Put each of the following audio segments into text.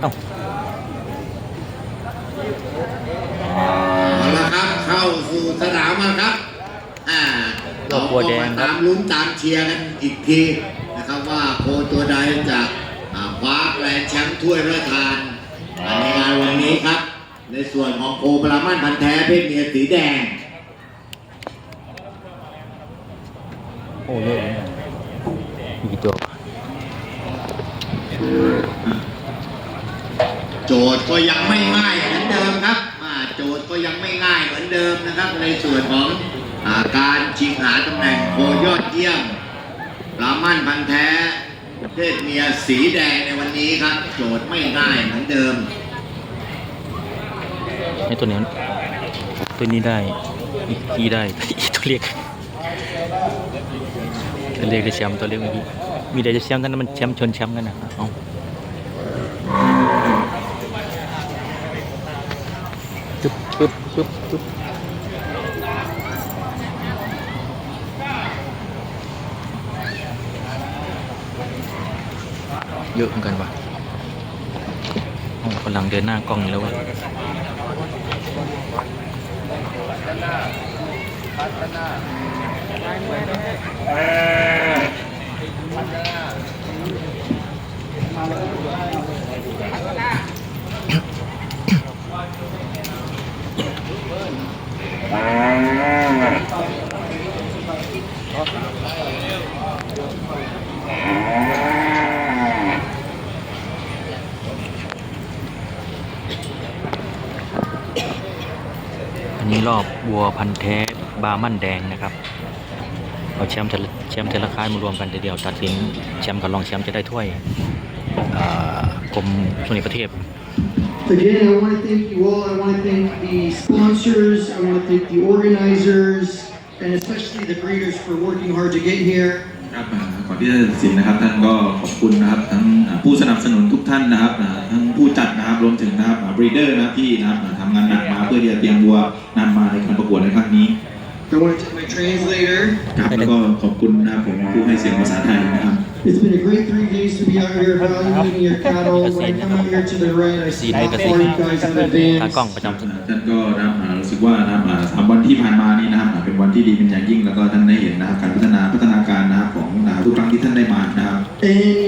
เอ้าเอาละครับ เข้าสู่สนามแล้วครับ อ่าเราก็มาตามลุ้นตามเชียร์กันอีกทีนะครับว่าโคตัวใดจะอ่าคว้าแกรนด์แชมป์ถ้วยพระราชทานในงานวันนี้ครับ ในส่วนของโคปรามันพันธุ์แท้เพศเมียสีแดง โอ้เยอะเลยมีกี่ตัว โจ ทย์ก็ยังไม่ง่ายเหมือนเดิมครับโจทย์ก็ยังไม่ง่ายเหมือนเดิมนะครับ ในส่วนของอาการชิงหาตำแหน่งโคยอดเยี่ยมรามั่นพันแท้เพศเมียสีแดงในวันนี้ครับ โจทย์ไม่ง่ายเหมือนเดิมไอ้ตัวนี้ตัวนี้ได้อีกทีได้อีตัวเล็กตัวเล็กได้แชมป์ตัวเล็กเมื่อกี้มีแต่จะแชมป์กันนะมันแชมป์ชนแชมป์กันนะเอา ปึ๊บปึ๊บปึ๊บเยอะเหมือนกันว่ะกำลังเดินหน้ากล้องอยู่แล้วว่ะ อันนี้รอบวัวพันธุ์แท้บามั่นแดงนะครับ เอาแชมป์แต่ลแชมป์แต่ละค่ายมารวมกันเดียวตัดสินแชมป์กับรองแชมป์จะได้ถ้วยกรมชนประเทศ Again, I want to thank you all. I want to thank the sponsors. I want to thank the organizers, and especially the breeders for working hard to get here. ครับอ่าก่อนที่จะตัดสินนะครับท่านก็ขอบคุณนะครับทั้งอ่าผู้สนับสนุนทุกท่านนะครับอ่าทั้งผู้จัดนะครับรวมถึงนะครับบรีเดอร์นะครับที่นะครับอ่าทำงานหนักมาเพื่อที่จะเตรียมวัวนำมาในการประกวดในครั้งนี้ I want to thank my translator. ครับแล้วก็ขอบคุณนะครับผมผู้ให้เสียงภาษาไทยนะครับ It's been a great three days to be out here evaluating your cattle. When I come out here to the right, I see how far you guys have ตากล้อง advanced. ประจำท่านก็นะครับอ่ารู้สึกว่านะครับอ่าสามวันที่ผ่านมานี่นะครับอ่าเป็นวันที่ดีเป็นอย่างยิ่งแล้วก็ท่านได้เห็นนะครับการพัฒนาพัฒนาการนะครับของนะครับทุกครั้งที่ท่านได้มานะครับ Any of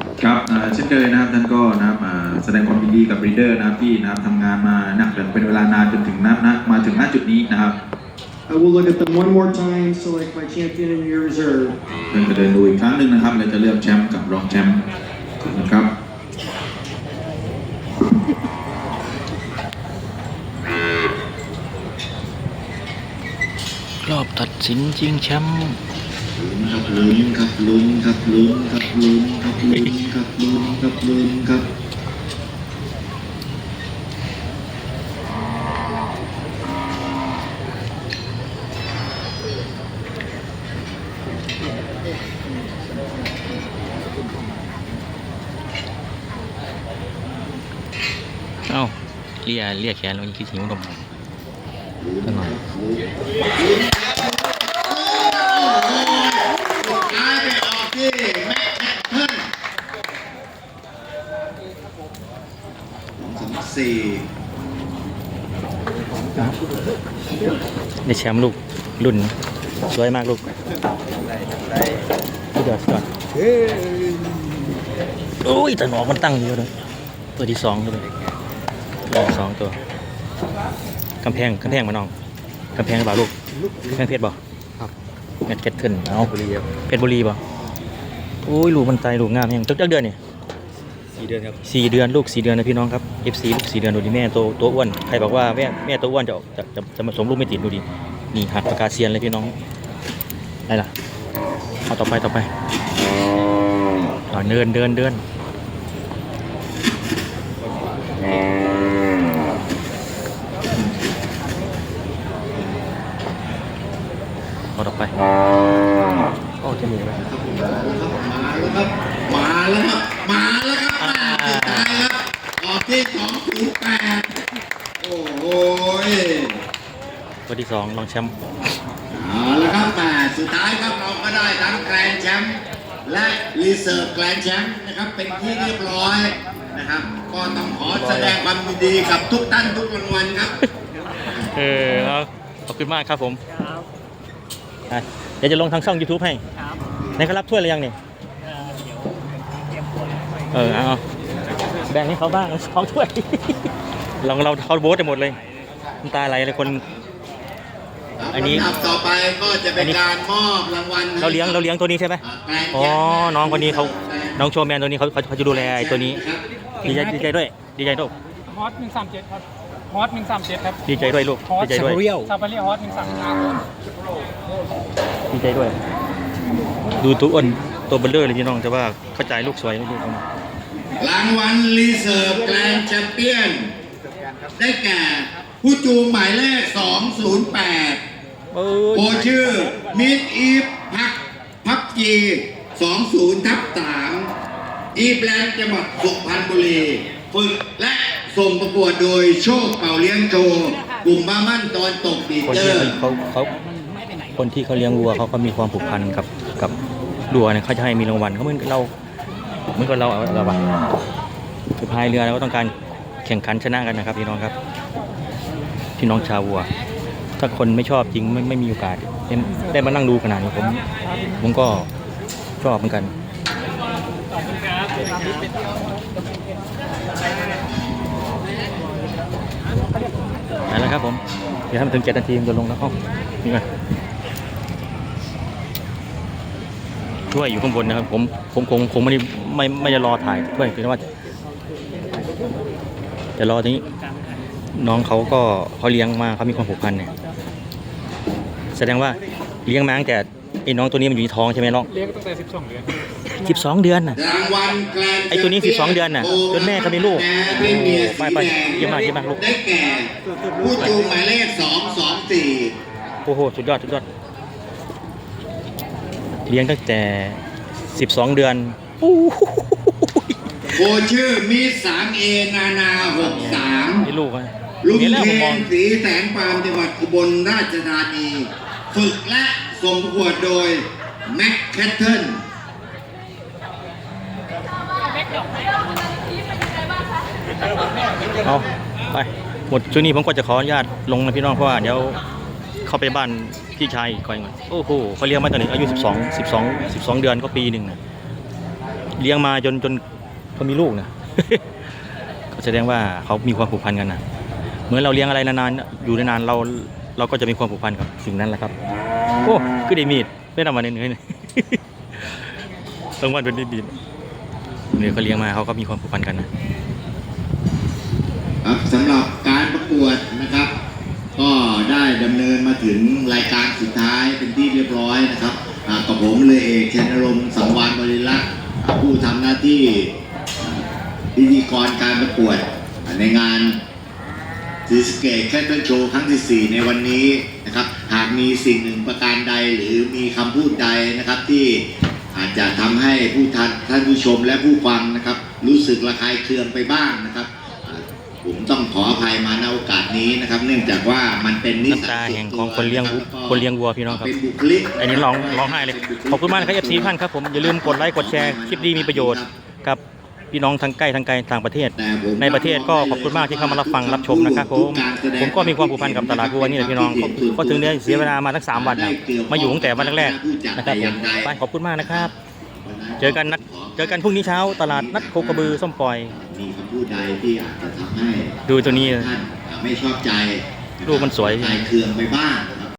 ครับอ่าเช่นเคยนะครับท่านก็นะครับอ่าแสดงความยินดีกับบรีเดอร์นะครับที่นะครับทำงานมาหนักเป็นเวลานานจนถึงนับนะมาถึงณจุดนี้นะครับ I will look at them one more time, select my champion and your reserve. เพื่อจะเดินดูอีกครั้งหนึ่งนะครับและจะเลือกแชมป์กับรองแชมป์นะครับ รอบตัดสินชิงแชมป์ ครับลุ้นครับลุ้นครับลุ้นครับลุ้นครับลุ้นครับลุ้นครับลุ้นครับเอ้าเลียเลียแขนลงที่หิวนมสักหน่อยย้ายไปออกที่แม่แอปเปิ้ล สองสี่ได้แชมป์ลูกรุ่นสวยมากลูกสุดยอดสุดยอดโอ้ยแต่หนอกมันตั้งเยอะเลยตัวที่สองเลยตัวที่สองตัวกำแพงกำแพงมาน้องกำแพงหรือเปล่าลูกกำแพงเพชรบ่ครับเม็ดเก็ตเทินเอาเพชรบุรีบ่โอ้ยลูกมันตายลูกงามยังจักจักเดือนนี่ สี่เดือนครับสี่เดือนลูกสี่เดือนนะพี่น้องครับ FC ลูกสี่เดือนดูดิแม่โตโตอ้วนใครบอกว่าแม่แม่โตอ้วนจะจะจะจะมาสมลูกไม่ติดดูดินี่หัดปากกาเซียนเลยพี่น้องอะไรล่ะเอาต่อไปต่อไปอ่าเดินเดินเดินอต่อไปโอ้จะมีไหมมาแล้วครับมาแล้วครับมาแล้วครับมา สุดท้ายครับออกที่สองศูนย์แปดโอ้โหตัวที่สองรองแชมป์เอาละครับแม่สุดท้ายครับเราก็ได้ทั้งแกรนด์แชมป์และรีเซิร์ฟแกรนด์แชมป์นะครับเป็นที่เรียบร้อยนะครับก็ต้องขอแสดงความยินดีกับทุกท่านทุกรางวัลครับ เออเอาขอบคุณมากครับผมอะเดี๋ยวจะลงทางช่อง YouTube ให้ไหนเขารับถ้วยหรือยังเนี่ยเออเอา แบ่งให้เขาบ้างสองถ้วย เราเราเขาโบสไปหมดเลยน้ำตาไหลเลยคน อันนี้ลำดับต่อไปก็จะเป็นการมอบรางวัลให้เราเลี้ยงเราเลี้ยงตัวนี้ใช่ไหมอ่าแกรนด์อ๋อแชมป์น้องคนนี้เขาน้องโชว์แมนตัวนี้เขาเขาเขาจะดูแลไอ้ตัวนี้ครับดีใจดีใจด้วย ดีใจด้วยฮอตหนึ่งสามเจ็ดครับฮอตหนึ่งสามเจ็ดครับ ดีใจด้วยลูกฮอตดีใจด้วยซาฟารีฮอตหนึ่งสามครับดีใจด้วย ดูตัวอ้นตัวเบลเลอร์เลยพี่น้องแต่ว่าเข้าใจลูกสวยลูก รางวัลรีเซิร์ฟแกรนด์แชมเปี้ยน ได้แก่ ผู้จูงหมายเลข 208เออโอชื่อ มิดอีฟพักพับจี20ทับ3อีแบลนด์จังหวัดสุพรรณบุรีฝึกและส่งประกวดโดยโชคเป่าเลี้ยงโจกลุ่มบ้ามั่นตอนตกบีคนเตอที่ร์เขาเขาคนที่เขาเลี้ยงวัวเขาก็มีความผูกพันกับกับวัวเนี่ยเขาจะให้มีรางวัลเขาเหมือนกับเรา เหมือนกับเราเอาเราอะคือพายเรือเราก็ต้องการแข่งขันชนะกันนะครับพี่น้องครับ พี่น้องชาววัว ถ้าคนไม่ชอบจริงไม่ไม่มีโอกาสได้ได้มานั่งดูขนาดนี้ผมผมก็ชอบเหมือนกันไปแล้วครับผม เดี๋ยวให้มันถึงเจ็ดนาทีมันจะลงแล้วห้องนี่ไง ถ้วยอยู่ข้างบนนะครับ ผมผมคงคงไม่ได้ไม่ไม่จะรอถ่ายถ้วยคือว่าจะรอตรงนี้ น้องเขาก็เขาเลี้ยงมาเขามีความผูกพันเนี่ย แสดงว่าเลี้ยงมาตั้งแต่ไอ้น้องตัวนี้มันอยู่ในท้องใช่ไหมน้องเลี้ยงตั้งแต่สิบสองเดือนสิบสองเดือนน่ะรางวัลแกรนด์ไอ้ตัวนี้ 12 เดือนน่ะจนแม่เขามีลูกแม่เป็นเมียสีไปไปแดงเยี่ยมมากเยี่ยมมากลูกได้แก่ผู้จูงหมายเลข224โอ้โหสุดยอดสุดยอด เลี้ยงตั้งแต่สิบสองเดือนโอ้โหโอชื่อมีสามเอนานาหกสามนี่ลูกอะลุงเห็นแล้วเทผมมองนสีแสงปามจังหวัดอุบลราชธานีฝึกและส่งประกวดโดย แม็กแคทเทิลเอาไปหมดช่วงนี้ผมก็จะขออนุญาตลงนะพี่น้องเพราะว่าเดี๋ยว เข้าไปบ้านพี่ชายก่อนก่อนโอ้โหเขาเลี้ยงมาตั้งแต่อายุสิบสองสิบสองสิบสองเดือนก็ปีหนึ่งนะเลี้ยงมาจนจนเขามีลูกนะก็แสดงว่าเขามีความผูกพันกันนะเหมือนเราเลี้ยงอะไรนานๆอยู่นานๆเราเราก็จะมีความผูกพันกับสิ่งนั้นแหละครับโอ้คือได้มีดไม่ทำมาเนื้อยๆต้องวันเป็นดีๆเนี่ยเขาเลี้ยงมาเขาก็มีความผูกพันกันนะสำหรับการประกวด ดำเนินมาถึงรายการสุดท้ายเป็นที่เรียบร้อยนะครับกับผมเลยเอกชนรงค์สังวานบริลักษ์อ่าผู้ทำหน้าที่พิธีกรการประกวดในงานศรีสเกตแคทเทิลโชว์ครั้งที่ 4 ในวันนี้นะครับหากมีสิ่งหนึ่งประการใดหรือมีคำพูดใดนะครับที่อาจจะทำให้ผู้ท่านท่านผู้ชมและผู้ฟังนะครับ รู้สึกระคายเคืองไปบ้างนะครับ ต้องขออภัยมาในโอกาสนี้นะครับ เนื่องจากว่ามันเป็นนิสัยน้ำตาส่วนแห่งตัวของคนเลี้ยงวัวะรับคนเลี้ยงวัวพี่น้องครับ เป็นบุคลิกอันนี้ร้องร้องไห้เลย ขอบคุณมากนะครับเอฟซีท่านครับผมอย่าลืมกดไลค์กดแชร์คลิปดีมีประโยชน์กับพี่น้องทางใกล้ทางไกลต่างประเทศ แต่ผมในประเทศก็ขอบคุณมากที่เข้ามารับฟังรับชมนะครับผมผมก็มีความผูกพันกับตลาดวัวนี่แหละพี่น้องก็ถึงเนี่ยเสียเวลามาทั้งสามวันนะมาอยู่ตั้งแต่วันแรกๆนะครับผมไปขอบคุณมากนะครับ เจอกันนัดเจอกันพรุ่งนี้เช้าตลาดนัดโคกระบือส้มปล่อย มีคำพูดใดที่อาจจะทำให้ดูตัวนี้ ท่านไม่ชอบใจรูปมันสวยคลายเคืองไปบ้างนะ